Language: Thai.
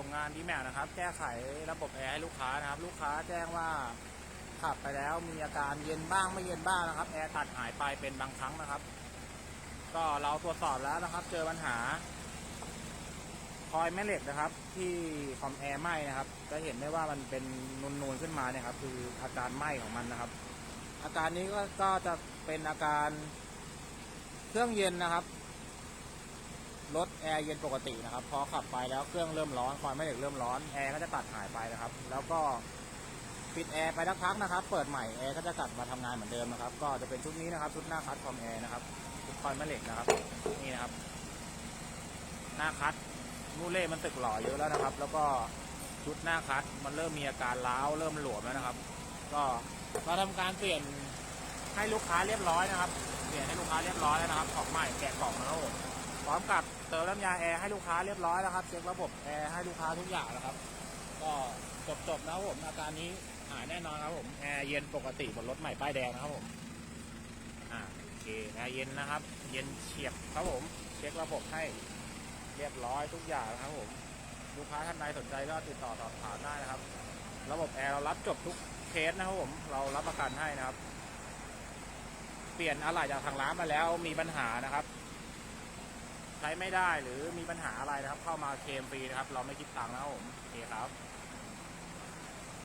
ส่งงานดีแม็กนะครับ แก้ไขระบบแอร์ให้ลูกค้านะครับ ลูกค้าแจ้งว่าขับไปแล้วมีอาการเย็นบ้างไม่เย็นบ้างนะครับ แอร์ตัดหายไปเป็นบางครั้งนะครับ ก็เราตรวจสอบแล้วนะครับ เจอปัญหา คอยแม่เหล็กนะครับ ที่คอมแอร์ไหม้นะครับ จะเห็นได้ว่ามันเป็นนูนๆขึ้นมาเนี่ยครับ คืออาการไหม้ของมันนะครับ อาการนี้ก็จะเป็นอาการเครื่องเย็นนะครับ รถแอร์เย็นปกตินะครับ พอขับไปแล้วเครื่องเริ่มร้อนคอยแม่เหล็กเริ่มร้อนแอร์ก็จะตัดหายไปนะครับ แล้วก็ปิดแอร์ไปสักพักนะครับ เปิดใหม่แอร์ก็จะกลับมาทำงานเหมือนเดิมนะครับ ก็จะเป็นชุดนี้นะครับ ชุดหน้าคัดคอมแอร์นะครับชุดคอยแม่เหล็กนะครับ นี่นะครับ หน้าคัดนูเล่มันตึกหล่อเยอะแล้วนะครับ แล้วก็ชุดหน้าคัดมันเริ่มมีอาการร้าวเริ่มหลวมแล้วนะครับ ก็เราทำการเปลี่ยนให้ลูกค้าเรียบร้อยนะครับ เปลี่ยนให้ลูกค้าเรียบร้อยแล้วนะครับ ของใหม่แกะกล่องนะครับ ร้อมกับเติมน้ำยาแอร์ให้ลูกค้าเรียบร้อยแล้วครับ เช็คระบบแอร์ให้ลูกค้าทุกอย่างนะครับ ก็จบจบๆนะครับผมอาการนี้หายแน่นอนครับผมแอร์เย็นปกติบนรถใหม่ป้ายแดงนะครับผมอ่าโอเคแอร์เย็นนะครับ เย็นเฉียบครับผม เช็คระบบให้เรียบร้อยทุกอย่างนะครับผมลูกค้าท่านใดสนใจก็ติดต่อสอบถามได้นะครับ ระบบแอร์เรารับจบทุกเคสนะครับผมเรารับประกันให้นะครับ เปลี่ยนอะไหล่จากทางร้านมาแล้วมีปัญหานะครับ ใช้ไม่ได้หรือมีปัญหาอะไรนะครับ เข้ามาเคลมฟรีนะครับ เราไม่คิดตังค์นะครับผมโอเคครับ